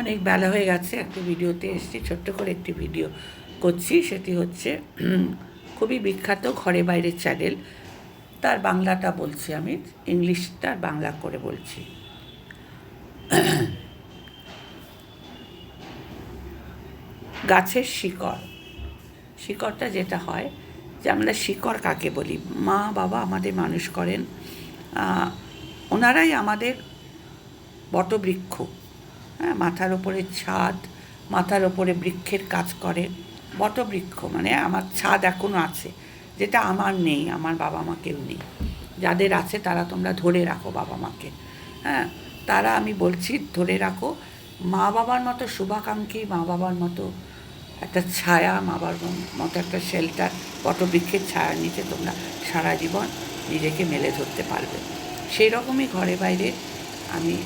অনেক বেলা হয়ে গেছে, একটা ভিডিওতে এসেছি, ছোট্ট করে একটি ভিডিও করছি, সেটি হচ্ছে খুবই বিখ্যাত ঘরে বাইরের চ্যানেল, তার বাংলাটা বলছি আমি, ইংলিশটা বাংলা করে বলছি। গাছের শিকড়, শিকড়টা যেটা হয়, যে আমরা শিকড় কাকে বলি? মা, বাবা আমাদের মানুষ করেন ওনারাই আমাদের বটবৃক্ষ। মাথার ওপরে ছাদ, মাথার ওপরে বৃক্ষের কাজ করে, বটবৃক্ষ মানে আমার ছাদ এখনও আছে, যেটা আমার নেই, আমার বাবা মা কেউ নেই। যাদের আছে তারা তোমরা ধরে রাখো বাবা মাকে। হ্যাঁ তারা আমি বলছি ধরে রাখো, মা বাবার মতো শুভাকাঙ্ক্ষী, মা বাবার মতো একটা ছায়া, মা বাবার মতো একটা শেল্টার বটবৃক্ষের ছায়ার নিচে তোমরা সারা জীবন নিজেকে মেলে ধরতে পারবে। সেই রকমই ঘরে বাইরে আমি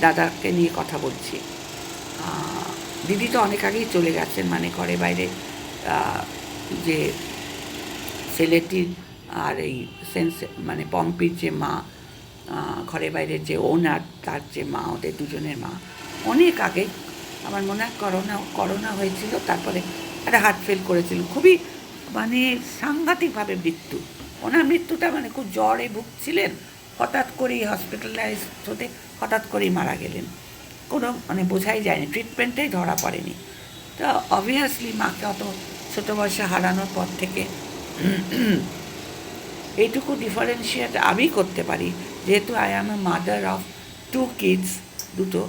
দাদাকে নিয়ে কথা বলছি। দিদি তো অনেক আগেই চলে গেছেন মানে ঘরে বাইরে। যে ছেলেটির আর এই সেন্স মানে পম্পির যে মা ঘরে বাইরে যে ওনার, তার যে মা, ওদের দুজনের মা, অনেক আগে আমার মনে হয় করোনা করোনা হয়েছিল, তারপরে একটা হার্ট ফেল করেছিল। খুবই মানে সাংঘাতিকভাবে মৃত্যু। ওনার মৃত্যুটা মানে খুব জ্বরে ভুগছিলেন। হঠাৎ করেই হসপিটালাইজ হতে হঠাৎ করেই মারা গেলেন। কোনো মানে বোঝাই যায়নি ট্রিটমেন্টেই ধরা পড়েনি। তো অবভিয়াসলি মাকে অত ছোটো বয়সে হারানোর পর থেকে এইটুকু ডিফারেন্সিয়েট আমি করতে পারি। যেহেতু I am a mother of two kids দুটো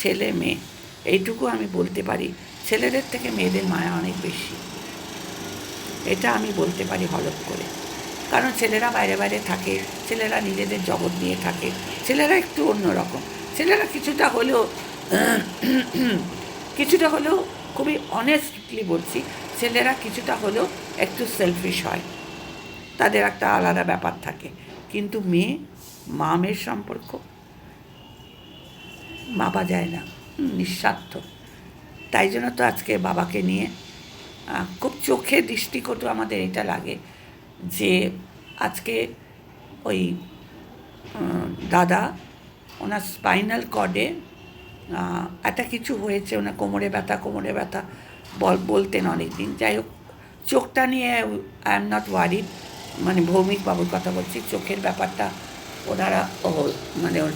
ছেলে মেয়ে, এইটুকু আমি বলতে পারি। ছেলেদের থেকে মেয়েদের মায়া অনেক বেশি। এটা আমি বলতে পারি হলপ করে। কারণ ছেলেরা বাইরে বাইরে থাকে, ছেলেরা নিজেদের জগৎ নিয়ে থাকে, ছেলেরা একটু অন্যরকম ছেলেরা কিছুটা হলেও কিছুটা হলেও খুবই অনেস্টলি বলছি, ছেলেরা কিছুটা হলেও একটু সেলফিশ হয়। তাদের একটা আলাদা ব্যাপার থাকে। কিন্তু মেয়ে মা মেয়ের সম্পর্ক মাপা যায় না নিঃস্বার্থ। তাই জন্য তো আজকে বাবাকে নিয়ে খুব চোখে দৃষ্টিকটু আমাদের এটা লাগে যে আজকে ওই দাদা ওনার স্পাইনাল কর্ডে একটা কিছু হয়েছে, ওনার কোমরে ব্যথা কোমরে ব্যথা বল, বলতেন অনেক দিন যাই হোক, চোখটা নিয়ে আই এম নট ওয়ারিড মানে ভৌমিক বাবুর কথা বলছি, চোখের ব্যাপারটা ওনারা মানে ওর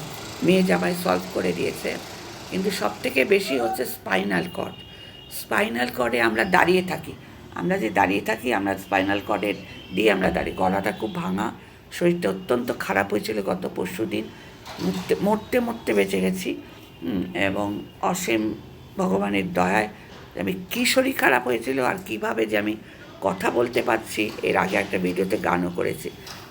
মেয়ে জামাই সলভ করে দিয়েছে। কিন্তু সবথেকে বেশি হচ্ছে স্পাইনাল কর্ড। স্পাইনাল কর্ডে আমরা দাঁড়িয়ে থাকি। আমরা যে দাঁড়িয়ে থাকি, আমরা স্পাইনাল কর্ডের দিয়ে আমরা দাঁড়িয়ে, গলাটা খুব ভাঙা, শরীরটা অত্যন্ত খারাপ হয়েছিল গত পরশু দিন। মরতে মরতে বেঁচে গেছি এবং অসীম ভগবানের দয়ায় আমি কী শরীর খারাপ হয়েছিল আর কীভাবে যে আমি কথা বলতে পারছি, এর আগে একটা ভিডিওতে গানও করেছি।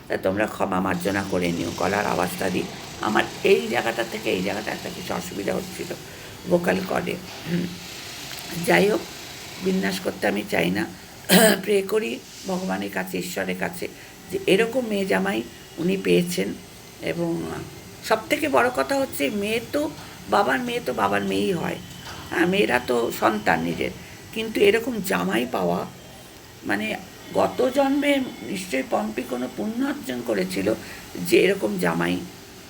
তা তোমরা ক্ষমা মার্জনা করে নিও, গলার আওয়াজটা দিই আমার এই জায়গাটা থেকে এই জায়গাটা একটা কিছু অসুবিধা হচ্ছিল ভোকাল কর্ডে যাই হোক বিন্যাস করতে আমি চাই না। প্রে করি ভগবানের কাছে, ঈশ্বরের কাছে যে এরকম মেয়ে জামাই উনি পেয়েছেন এবং সব থেকে বড় কথা হচ্ছে মেয়ে তো বাবার মেয়ে তো বাবার মেয়েই হয়। হ্যাঁ মেয়েরা তো সন্তান নিজের। কিন্তু এরকম জামাই পাওয়া মানে গত জন্মে নিশ্চয়ই পম্পি কোনো পুণ্য অর্জন করেছিল যে এরকম জামাই,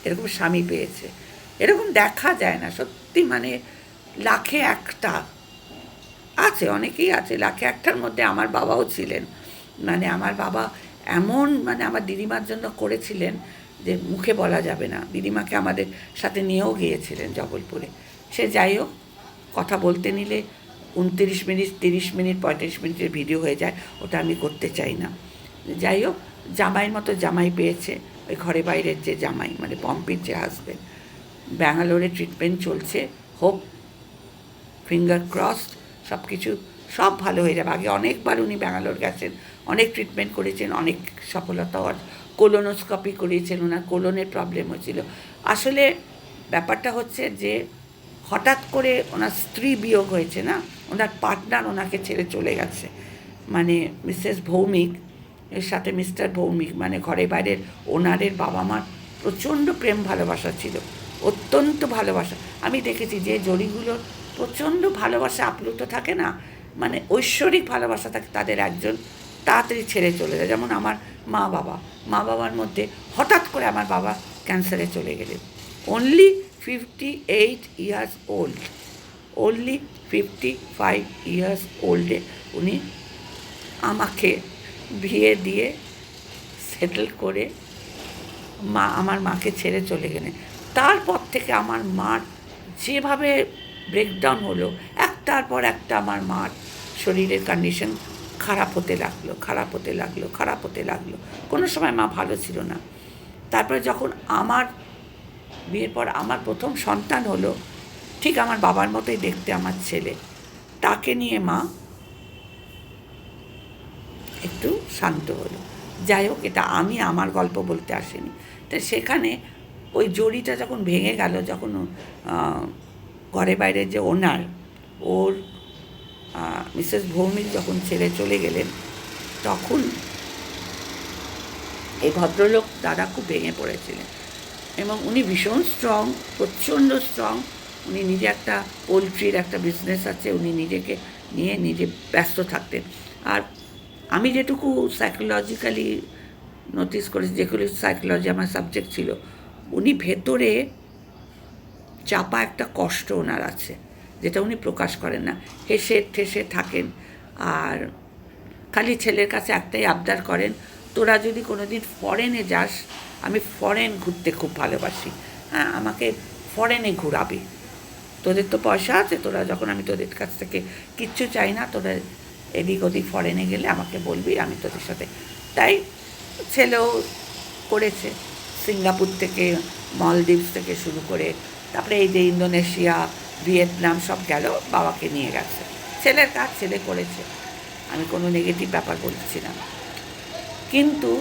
এরকম স্বামী পেয়েছে। এরকম দেখা যায় না, সত্যি মানে লাখে একটা আছে, অনেকেই আছে। লাখে একটার মধ্যে আমার বাবাও ছিলেন। মানে আমার বাবা এমন মানে আমার দিদিমার জন্য করেছিলেন যে মুখে বলা যাবে না। দিদিমাকে আমাদের সাথে নিয়েও গিয়েছিলেন জবলপুরে। সে যাই হোক, কথা বলতে নিলে উনত্রিশ মিনিট, তিরিশ মিনিট, পঁয়ত্রিশ মিনিটের ভিডিও হয়ে যায়, ওটা আমি করতে চাই না। যাই হোক, জামাইয়ের মতো জামাই পেয়েছে, ওই ঘরে বাইরের যে জামাই মানে পম্পির যে হাজবেন্ড ব্যাঙ্গালোরে ট্রিটমেন্ট চলছে হোপ ফিঙ্গার ক্রসড সব কিছু সব ভালো হয়ে যাবে। আগে অনেকবার উনি ব্যাঙ্গালোর গেছেন, অনেক ট্রিটমেন্ট করেছেন, অনেক সফলতা কোলোনোস্কপি করিয়েছেন, ওনার কোলনের প্রবলেম হয়েছিল। আসলে ব্যাপারটা হচ্ছে যে হঠাৎ করে ওনার স্ত্রী বিয়োগ হয়েছে না, ওনার পার্টনার ওনাকে ছেড়ে চলে গেছে। মানে মিসেস ভৌমিক, এর সাথে মিস্টার ভৌমিক মানে ঘরে বাইরের ওনারের বাবা মার প্রচণ্ড প্রেম ভালোবাসা ছিল, অত্যন্ত ভালোবাসা। আমি দেখেছি যে জড়িগুলোর প্রচণ্ড ভালোবাসা আপ্লুত থাকে না মানে ঐশ্বরিক ভালোবাসা থাকে তাদের একজন, তাড়াতাড়ি ছেড়ে চলে যায়। যেমন আমার মা বাবা, মা বাবার মধ্যে হঠাৎ করে আমার বাবা ক্যান্সারে চলে গেলেন। Only fifty eight years old only fifty five years ওল্ডে উনি আমাকে বিয়ে দিয়ে সেটেল করে মা, আমার মাকে ছেড়ে চলে গেলেন। তারপর থেকে আমার মার যেভাবে ব্রেকডাউন হলো। একটার পর একটা আমার মার শরীরের কন্ডিশন খারাপ হতে লাগল, খারাপ হতে লাগল, খারাপ হতে লাগল। কোনো সময় মা ভালো ছিল না। তারপরে যখন আমার বিয়ের পর আমার প্রথম সন্তান হলো, ঠিক আমার বাবার মতোই দেখতে আমার ছেলে। তাকে নিয়ে মা একটু শান্ত হলো। যাই হোক, এটা আমি আমার গল্প বলতে আসিনি। তো সেখানে ওই জড়িটা যখন ভেঙে গেল, যখন ঘরে বাইরে যে ওনার, ওর মিসেস ভৌমিক যখন ছেড়ে চলে গেলেন, তখন এই ভদ্রলোক দাদা খুব ভেঙে পড়েছিলেন এবং উনি ভীষণ স্ট্রং প্রচণ্ড স্ট্রং উনি নিজে একটা পোলট্রির একটা বিজনেস আছে, উনি নিজেকে নিয়ে নিজে ব্যস্ত থাকতেন। আর আমি যেটুকু সাইকোলজিক্যালি নোটিস করেছি, যেগুলি সাইকোলজি আমার সাবজেক্ট ছিল, উনি ভেতরে চাপা একটা কষ্ট ওনার আছে, যেটা উনি প্রকাশ করেন না। হেসে ঠেসে থাকেন। আর খালি ছেলের কাছে একটাই আবদার করেন, তোরা যদি কোনো দিন ফরেনে যাস, আমি ফরেন ঘুরতে খুব ভালোবাসি। হ্যাঁ আমাকে ফরেনে ঘুরাবি। তোদের তো পয়সা আছে, তোরা যখন আমি তোদের কাছ থেকে কিচ্ছু চাই না, তোরা এদিক ওদিক ফরেনে গেলে আমাকে বলবি, আমি তোদের সাথে। তাই ছেলেও করেছে। সিঙ্গাপুর থেকে, মলদ্বীপস থেকে শুরু করে তারপরে এই যে ইন্দোনেশিয়া, ভিয়েতনাম সব গেল, বাবাকে নিয়ে গেছে। ছেলের কাজ ছেলে করেছে। আমি কোনো নেগেটিভ ব্যাপার বলছি না। কিন্তু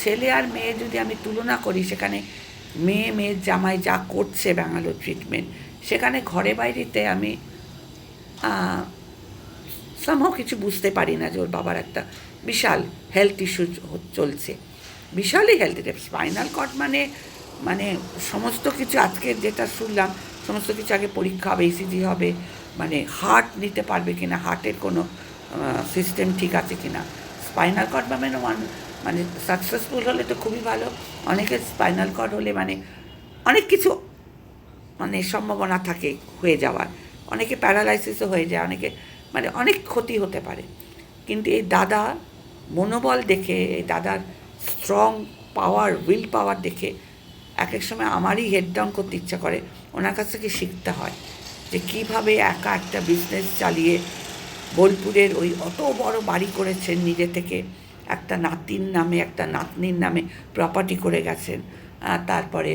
ছেলে আর মেয়ে যদি আমি তুলনা করি, সেখানে মেয়ে, মেয়ের জামাই যা করছে ব্যাঙ্গালোর ট্রিটমেন্ট সেখানে ঘরে বাইরেতে আমি সামহাও কিছু বুঝতে পারি না যে ওর বাবার একটা বিশাল হেলথ ইস্যু চলছে। বিশালই হেলথ স্পাইনাল কর্ড মানে মানে সমস্ত কিছু আজকে যেটা শুনলাম, সমস্ত কিছু আগে পরীক্ষা হবে ইসিজি হবে মানে হার্ট নিতে পারবে কিনা হার্টের কোনো সিস্টেম ঠিক আছে কিনা? স্পাইনাল কর্ড বা মানে মানে সাকসেসফুল হলে তো খুবই ভালো, অনেকের স্পাইনাল কর্ড হলে মানে অনেক কিছু মানে সম্ভাবনা থাকে হয়ে যাওয়ার। অনেকে প্যারালাইসিসও হয়ে যায়, অনেকে মানে অনেক ক্ষতি হতে পারে। কিন্তু এই দাদা মনোবল দেখে, এই দাদার স্ট্রং পাওয়ার উইল পাওয়ার দেখে এক এক সময় আমারই হেড ডাউন করতে ইচ্ছা করে। ওনার কাছ থেকে শিখতে হয় যে কীভাবে একা একটা বিজনেস চালিয়ে বোলপুরের ওই অত বড় বাড়ি করেছেন, নিজে থেকে একটা নাতির নামে, একটা নাতনির নামে প্রপার্টি করে গেছেন। তারপরে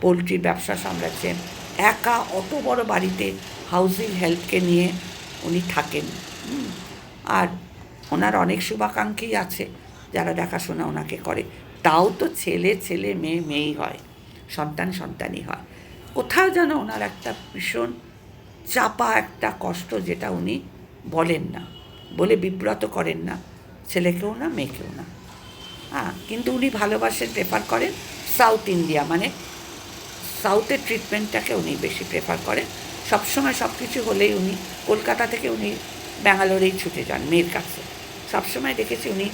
পোলট্রির ব্যবসা সামলাচ্ছেন। একা অত বড় বাড়িতে হাউজিং হেল্পকে নিয়ে উনি থাকেন। আর ওনার অনেক শুভাকাঙ্ক্ষী আছে যারা দেখাশোনা ওনাকে করে। তাও তো ছেলে ছেলে, মেয়ে, মেয়েই হয়। সন্তান, সন্তানই হয়। কোথাও যেন ওনার একটা ভীষণ চাপা একটা কষ্ট যেটা উনি বলেন না, বলে বিব্রত করেন না, ছেলেকেও না, মেয়েকেও না। হ্যাঁ কিন্তু উনি ভালোবাসেন প্রেফার করেন সাউথ ইন্ডিয়া মানে সাউথের ট্রিটমেন্টটাকে উনি বেশি প্রেফার করেন। সবসময় সব কিছু হলেই উনি, কলকাতা থেকে উনি ব্যাঙ্গালোরেই ছুটে যান, মেয়ের কাছে। সবসময় দেখেছি উনি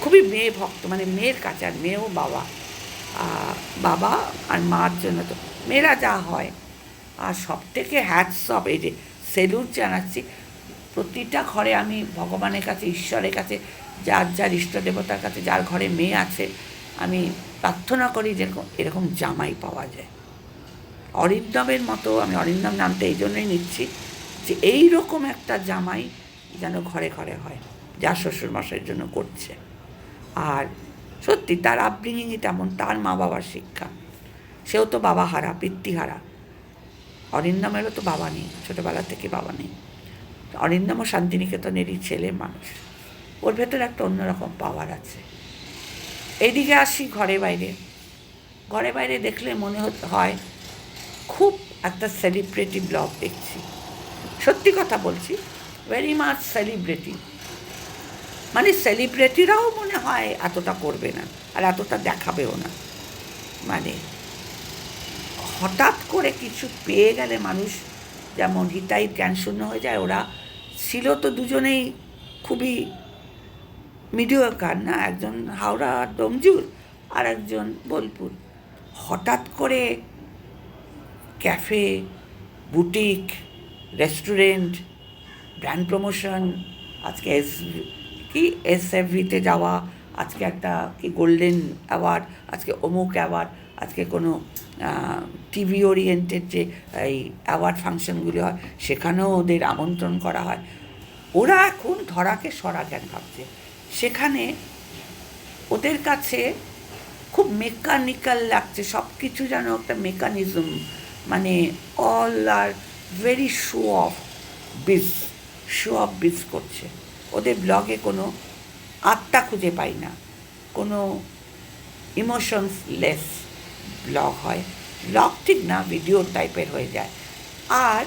খুবই মেয়ে ভক্ত মানে মেয়ের কাছে আর মেয়েও বাবা। বাবা আর মার জন্য তো মেয়েরা যা হয়। আর সব থেকে হ্যাটস অফ এই যে সেলুট জানাচ্ছি, প্রতিটা ঘরে আমি ভগবানের কাছে, ঈশ্বরের কাছে, যার যার ইষ্ট দেবতার কাছে, যার ঘরে মেয়ে আছে, আমি প্রার্থনা করি যে এরকম- এরকম জামাই পাওয়া যায়। অরিন্দমের মতো, আমি অরিন্দম নামটা এই জন্যই নিচ্ছি যে এই রকম একটা জামাই যেন ঘরে ঘরে হয়, যা শ্বশুরমশাইয়ের জন্য করছে। আর সত্যি তার আপব্রিঙিংই তেমন, তার মা বাবার শিক্ষা। সেও তো বাবা হারা পিতৃহারা অরিন্দমেরও তো বাবা নেই, ছোটোবেলা থেকে বাবা নেই। অরিন্দমও শান্তিনিকেতনেরই ছেলে মানুষ। ওর ভেতরে একটা অন্যরকম পাওয়ার আছে। এদিকে আসি ঘরে বাইরে। ঘরে বাইরে দেখলে মনে হয় খুব একটা সেলিব্রেটি ব্লগ দেখছি। সত্যি কথা বলছি ভেরি মাচ সেলিব্রিটি মানে সেলিব্রিটিরাও মনে হয় এতটা করবে না আর এতটা দেখাবেও না। মানে হঠাৎ করে কিছু পেয়ে গেলে মানুষ যেমন হিতাই জ্ঞানশূন্য হয়ে যায়, ওরা ছিল তো দুজনেই খুবই মিডিয়াকার না, একজন হাওড়া ডোমজুর আর একজন বোলপুর। হঠাৎ করে cafe, boutique, restaurant, brand promotion, আজকে কি? এস এফ ভিতে যাওয়া, আজকে একটা কি গোল্ডেন অ্যাওয়ার্ড আজকে অমুক অ্যাওয়ার্ড আজকে কোনো টিভি ওরিয়েন্টেড যে, এই অ্যাওয়ার্ড ফাংশনগুলি হয়, সেখানেও ওদের আমন্ত্রণ করা হয়। ওরা এখন ধরাকে সরা জ্ঞান ভাবছে। সেখানে ওদের কাছে খুব মেকানিক্যাল লাগছে সব কিছু যেন একটা মেকানিজম মানে all are very show off biz show off biz করছে। ওদের ব্লগে কোনো আত্মা খুঁজে পাই না। কোনো ইমোশনস লেস ব্লগ হয়। ব্লগ ঠিক না ভিডিও টাইপের হয়ে যায়। আর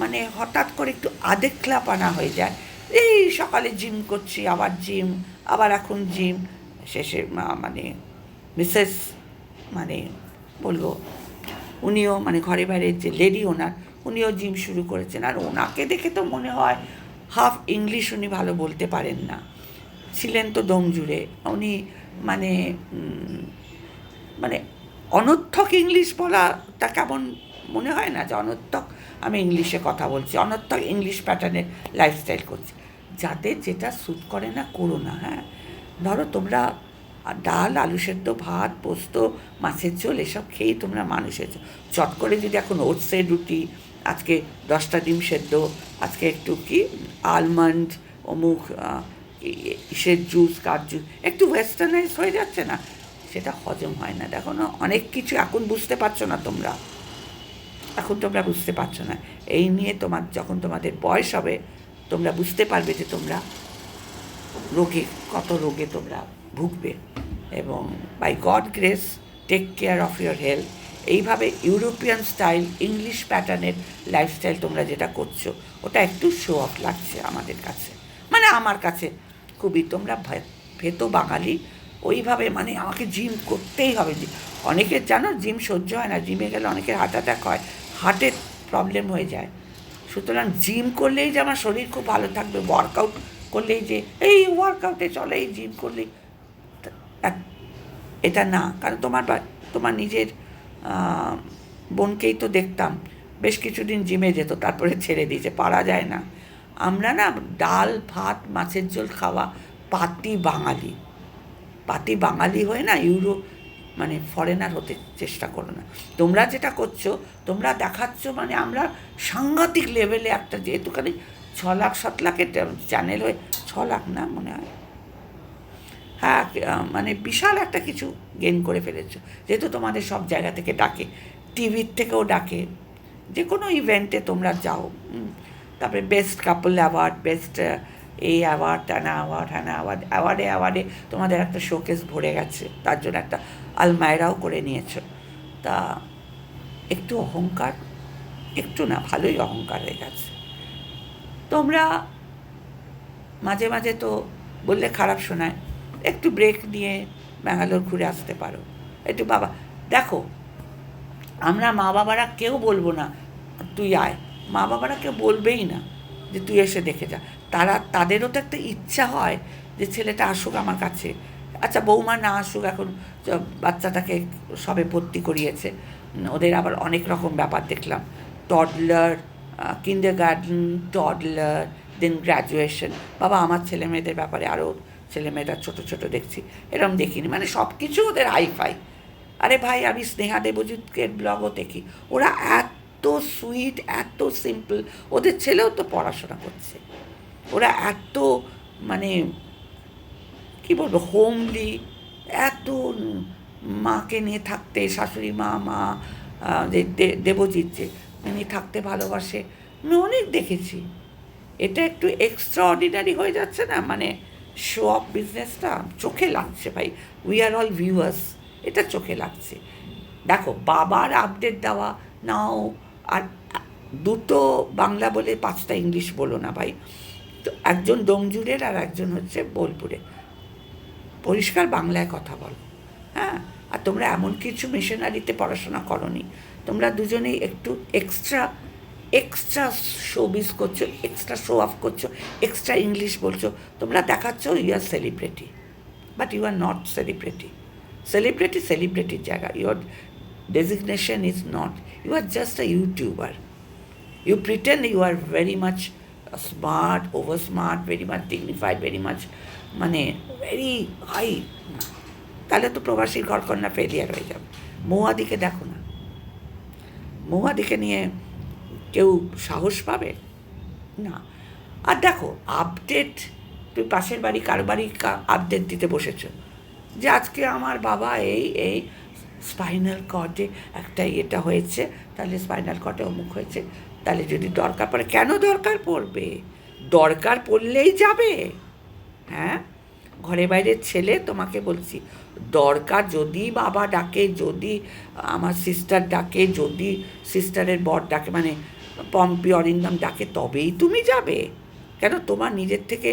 মানে হঠাৎ করে একটু আদেখলাপানা হয়ে যায়। এই সকালে জিম করছি, আবার জিম আবার এখন জিম শেষে মানে মিসেস মানে বলব, উনিও মানে ঘরে বাইরে যে লেডি ওনার, উনিও জিম শুরু করেছেন। আর ওনাকে দেখে তো মনে হয় হাফ ইংলিশ উনি ভালো বলতে পারেন না। ছিলেন তো দম জুড়ে উনি মানে মানে অনর্থক ইংলিশ বলাটা কেমন মনে হয় না যে অনর্থক? আমি ইংলিশে কথা বলছি, অনর্থক ইংলিশ প্যাটার্নের লাইফস্টাইল করছি। যাদের যেটা স্যুট করে না, করো না হ্যাঁ? ধরো তোমরা ডাল, আলু সেদ্ধ, ভাত, পোস্ত, মাছের ঝোল, এসব খেয়েই তোমরা মানুষ হয়েছো। চট করে যদি এখন ওটসের রুটি আজকে দশটা ডিম সেদ্ধ, আজকে একটু কি আলমন্ড অমুক ইসের জুস কার জুস একটু ওয়েস্টার্নাইজ হয়ে যাচ্ছে না? সেটা হজম হয় না। দেখো না, অনেক কিছু এখন বুঝতে পারছ না তোমরা। এখন তোমরা বুঝতে পারছ না। এই নিয়ে তোমার, যখন তোমাদের বয়স হবে, তোমরা বুঝতে পারবে যে তোমরা রোগে, কত রোগে তোমরা ভুগবে। এবং by God grace take care of your health এইভাবে ইউরোপিয়ান স্টাইল, ইংলিশ প্যাটার্নের লাইফস্টাইল তোমরা যেটা করছ, ওটা একটু শো অফ লাগছে আমাদের কাছে। মানে আমার কাছে খুবই, তোমরা ভেতো বাঙালি, ওইভাবে মানে আমাকে জিম করতেই হবে। অনেকের জানো জিম সহ্য হয় না জিমে গেলে অনেকের হার্ট অ্যাটাক হয় হার্টের প্রবলেম হয়ে যায়। সুতরাং জিম করলেই যে আমার শরীর খুব ভালো থাকবে ওয়ার্কআউট করলেই যে, এই ওয়ার্কআউটে চলে, এই জিম করলেই এটা না। কারণ তোমার তোমার নিজের বোনকেই তো দেখতাম। বেশ কিছুদিন জিমে যেত, তারপরে ছেড়ে দিয়েছে, পারা যায় না। আমরা না ডাল, ভাত, মাছের ঝোল খাওয়া পাতি বাঙালি। পাতি বাঙালি হয়ে না ইউরো মানে ফরেনার হতে চেষ্টা করো না। তোমরা যেটা করছ, তোমরা দেখাচ্ছ মানে আমরা সাংঘাতিক লেভেলে একটা যেহেতুখানি ছ লাখ, সাত লাখের চ্যানেল হয়ে, ছ লাখ না মনে হয় মানে বিশাল একটা কিছু গেন করে ফেলেছো। যেহেতু তোমাদের সব জায়গা থেকে ডাকে টিভির থেকেও ডাকে, যে কোনো ইভেন্টে তোমরা যাও তারপরে বেস্ট কাপল অ্যাওয়ার্ড বেস্ট এই অ্যাওয়ার্ড টানা অ্যাওয়ার্ড হ্যানা অ্যাওয়ার্ড অ্যাওয়ার্ডে অ্যাওয়ার্ডে তোমাদের একটা শোকেস ভরে গেছে। তার জন্য একটা আলমায়রাও করে নিয়েছো। তা একটু অহংকার, একটু না, ভালোই অহংকার হয়ে গেছে। তোমরা মাঝে মাঝে তো বললে খারাপ শোনায় একটু ব্রেক নিয়ে ব্যাঙ্গালোর ঘুরে আসতে পারো। একটু বাবা, দেখো, আমরা মা বাবারা কেউ বলব না, তুই আয়। মা বাবারা কেউ বলবেই না যে তুই এসে দেখে যা। তারা, তাদেরও তো একটা ইচ্ছা হয় যে ছেলেটা আসুক আমার কাছে। আচ্ছা বৌমা না আসুক এখন বাচ্চাটাকে সবে ভর্তি করিয়েছে। ওদের আবার অনেক রকম ব্যাপার দেখলাম। Toddler kindergarten toddler then graduation বাবা, আমার ছেলে মেয়েদের ব্যাপারে আরও ছেলে মেয়েরা ছোটো ছোটো দেখছি এরকম দেখিনি। মানে সব কিছু ওদের হাইফাই আরে ভাই, আমি স্নেহা দেবজিৎকের ব্লগও দেখি। ওরা এত সুইট এত সিম্পল ওদের ছেলেও তো পড়াশোনা করছে। ওরা এত মানে কি বলব হোমলি এত মাকে নিয়ে থাকতে, শাশুড়ি মা মা দেবজিৎ যে নিয়ে থাকতে ভালোবাসে। আমি অনেক দেখেছি। এটা একটু এক্সট্রা অর্ডিনারি হয়ে যাচ্ছে না? মানে শো অফ বিজনেসটা চোখে লাগছে ভাই। উই আর অল ভিউয়ার্স এটা চোখে লাগছে। দেখো, বাবার আপডেট দেওয়া, নাও, আর দুটো বাংলা বলে পাঁচটা ইংলিশ বলো না ভাই। তো একজন ডোমজুরের আর একজন হচ্ছে বোলপুরে পরিষ্কার বাংলায় কথা বলো হ্যাঁ? আর তোমরা এমন কিছু মিশনারিতে পড়াশোনা করনি। তোমরা দুজনেই একটু এক্সট্রা এক্সট্রা শোবিস করছ এক্সট্রা শো অফ করছ এক্সট্রা ইংলিশ বলছো, তোমরা দেখাচ্ছ you are celebrity but you are not celebrity celebrity সেলিব্রিটির জায়গা your designation is not you are just a YouTuber you pretend you are very much smart over smart very much dignified very much মানে very high তাহলে তো প্রবাসীর ঘরকন্যা failure হয়ে যাবে। মৌয়াদিকে দেখো না। মৌয়াদিকে নিয়ে কেউ সাহস পাবে? না। আর দেখো আপডেট তুই পাশের বাড়ি, কার বাড়ি আপডেট দিতে বসেছো। যে আজকে আমার বাবা এই এই স্পাইনাল কর্ডে একটা এটা হয়েছে, তাহলে স্পাইনাল কর্ডে অমুক হয়েছে। তাহলে যদি দরকার পড়ে, কেন দরকার পড়বে? দরকার পড়লেই যাবে। হ্যাঁ? ঘরে বাইরের ছেলে, তোমাকে বলছি, দরকার যদি বাবা ডাকে, যদি আমার সিস্টার ডাকে, যদি সিস্টারের বর ডাকে মানে পম্পি অরিন্দম ডাকে, তবেই তুমি যাবে? কেন? তোমার নিজের থেকে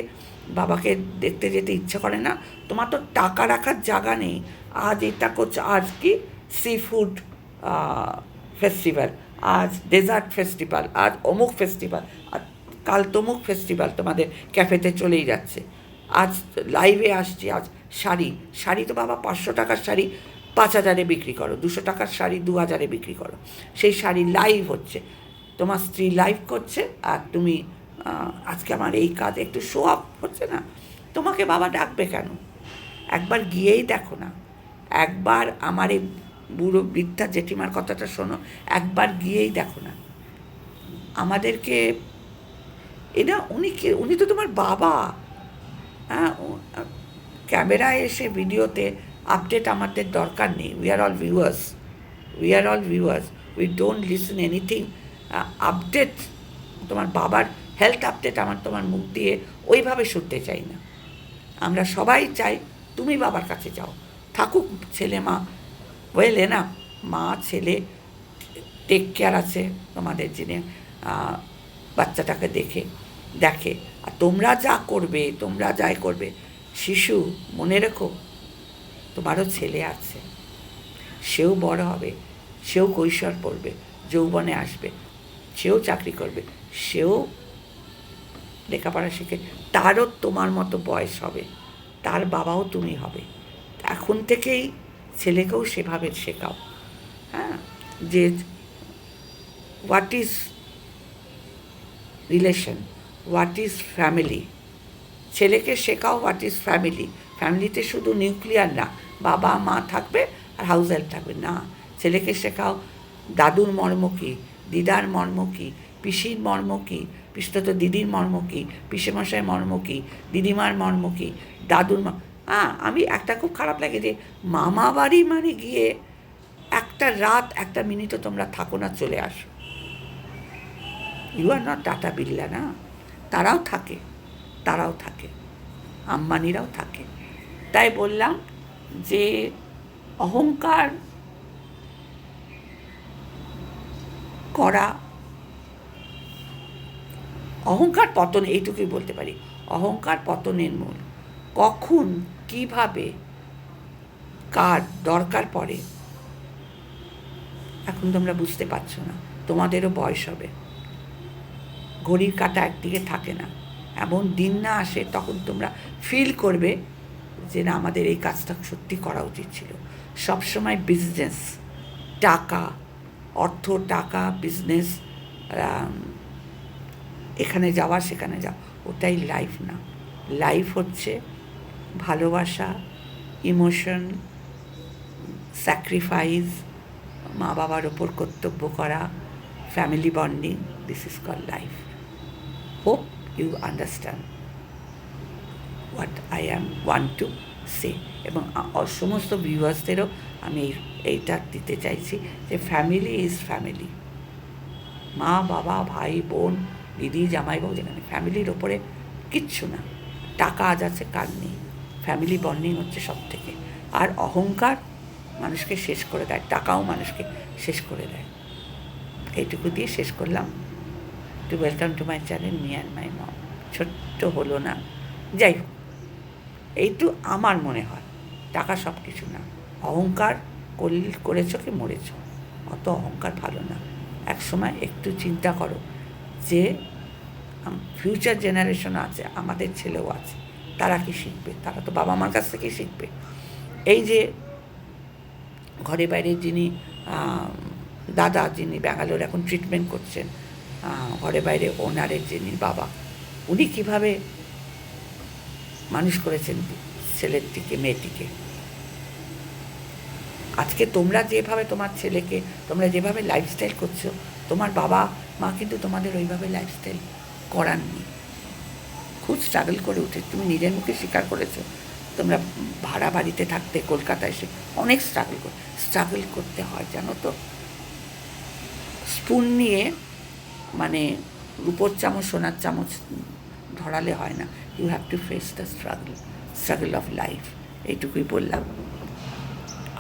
বাবাকে দেখতে যেতে ইচ্ছে করে না। তোমার তো টাকা রাখার জায়গা নেই। আজ এটা করছে, আজ কি? সি ফুড ফেস্টিভ্যাল আজ ডেজার্ট ফেস্টিভ্যাল আজ অমুক ফেস্টিভ্যাল আর কাল তমুক ফেস্টিভ্যাল তোমাদের ক্যাফেতে চলেই যাচ্ছে। আজ লাইভে আসছি, আজ শাড়ি শাড়ি তো বাবা পাঁচশো টাকার শাড়ি, পাঁচ হাজারে বিক্রি করো, দুশো টাকার শাড়ি দু হাজারে বিক্রি করো। সেই শাড়ি লাইভ হচ্ছে। তোমার স্ত্রী লাইভ করছে আর তুমি আজকে আমার এই কাজ একটু শো আপ হচ্ছে না, তোমাকে বাবা ডাকবে কেন? একবার গিয়েই দেখো না। একবার আমার এই বুড়ো বৃদ্ধা জেঠিমার কথাটা শোনো, একবার গিয়েই দেখো না। আমাদেরকে এটা উনি কে? উনি তো তোমার বাবা। হ্যাঁ ক্যামেরায় এসে ভিডিওতে আপডেট আমাদের দরকার নেই। We are all viewers we are all viewers we don't listen anything update তোমার বাবার হেলথ আপডেট আমার তোমার মুখ দিয়ে ওইভাবে শুনতে চাই না। আমরা সবাই চাই তুমি বাবার কাছে যাও। থাকুক ছেলে মা বুঝলে না, মা, ছেলে টেক কেয়ার আছে তোমাদের যিনি বাচ্চাটাকে দেখে দেখে। আর তোমরা যা করবে, তোমরা যাই করবে, শিশু, মনে রেখো, তোমারও ছেলে আছে। সেও বড় হবে, সেও কৈশোর পড়বে, যৌবনে আসবে। সেও চাকরি করবে, সেও লেখাপড়া শিখে, তারও তোমার মতো বয়স হবে, তার বাবাও তুমি হবে। এখন থেকেই ছেলেকেও সেভাবে শেখাও। হ্যাঁ যে what is relation what is family ছেলেকে শেখাও হোয়াট ইজ ফ্যামিলি ফ্যামিলিতে শুধু নিউক্লিয়ার না বাবা মা থাকবে আর হাউস হেল্প থাকবে। না, ছেলেকে শেখাও দাদুর মর্ম কী? দিদার মর্ম কী? পিসির মর্ম কী? পিসটা তো দিদির মর্ম কী? পিসেমশাই মর্ম কী? দিদিমার মর্ম কী? দাদুর ম- হ্যাঁ আমি একটা খুব খারাপ লাগে যে মামা বাড়ি মানে গিয়ে একটা রাত, একটা মিনিটও তোমরা থাকো না, চলে আসো। ইউ আর নট টাটা বিল্লা না? তারাও থাকে তারাও থাকে, আম্বানিরাও থাকে। তাই বললাম যে অহংকার করা। অহংকার পতন, এইটুকুই বলতে পারি। অহংকার পতনের মূল। কখন, কীভাবে, কার দরকার পড়ে, এখন তোমরা বুঝতে পারছ না। তোমাদেরও বয়স হবে। ঘড়ির কাঁটা একদিকে থাকে না। এমন দিন না আসে তখন তোমরা ফিল করবে যে না, আমাদের এই কাজটা সত্যি করা উচিত ছিল। সবসময় বিজনেস টাকা অর্থ, টাকা বিজনেস এখানে যাওয়া, সেখানে যাওয়া। ওটাই লাইফ না। লাইফ হচ্ছে ভালোবাসা ইমোশন স্যাক্রিফাইস মা বাবার ওপর কর্তব্য করা family bonding this is call life hope you understand what I am want to say এবং সমস্ত ভিউয়ার্সদেরও আমি এই- এইটা দিতে চাইছি যে ফ্যামিলি ইজ ফ্যামিলি মা, বাবা, ভাই, বোন, দিদি, জামাইবাবু যেখানে ফ্যামিলির ওপরে কিচ্ছু না। টাকা আজ আছে কার নেই। ফ্যামিলি বন্ডিং হচ্ছে সব থেকে আর অহংকার মানুষকে শেষ করে দেয়, টাকাও মানুষকে শেষ করে দেয়। এইটুকু দিয়ে শেষ করলাম। To welcome to my channel me and my mom ছোট্ট হলো না। যাই হোক, এইটু আমার মনে হয়। টাকা সব কিছু না। অহংকার করল করেছ কি মরেছ? অত অহংকার ভালো না। এক সময় একটু চিন্তা করো যে ফিউচার জেনারেশন আছে, আমাদের ছেলেও আছে, তারা কি শিখবে? তারা তো বাবা মার কাছ থেকেই শিখবে। এই যে, ঘরে বাইরে যিনি দাদা যিনি ব্যাঙ্গালোর এখন ট্রিটমেন্ট করছেন ঘরে বাইরে ওনারের যিনি বাবা, উনি কীভাবে মানুষ করেছেন ছেলেটিকে মেয়েটিকে? আজকে তোমরা যেভাবে তোমার ছেলেকে, তোমরা যেভাবে লাইফস্টাইল করছ, তোমার বাবা মা কিন্তু তোমাদের ওইভাবে লাইফস্টাইল করাননি। খুব স্ট্রাগল করে উঠে, তুমি নিজের মুখে স্বীকার করেছ, তোমরা ভাড়া বাড়িতে থাকতে, কলকাতায় এসে অনেক স্ট্রাগল করে স্ট্রাগল করতে হয়, জানো তো? স্পুন নিয়ে মানে রূপোর চামচ, সোনার চামচ ধরালে হয় না। You have to face the struggle struggle of life এইটুকুই বললাম।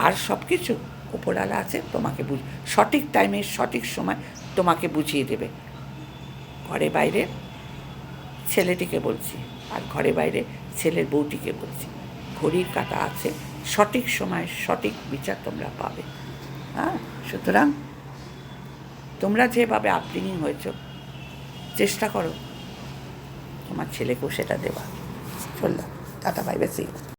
আর সব কিছু ওপরওয়ালা আছে, তোমাকে বুঝ, সঠিক টাইমে সঠিক সময় তোমাকে বুঝিয়ে দেবে। ঘরে বাইরে ছেলেটিকে বলছি, আর ঘরে বাইরে ছেলের বউটিকে বলছি, ঘড়ির কাটা আছে, সঠিক সময় সঠিক বিচার তোমরা পাবে। হ্যাঁ? সুতরাং তোমরা যেভাবে আপব্রিঙিং হয়েছ, চেষ্টা করো। তোমার ছেলেকেও সেটা দেওয়া। চললাম টাটা বাইবে সি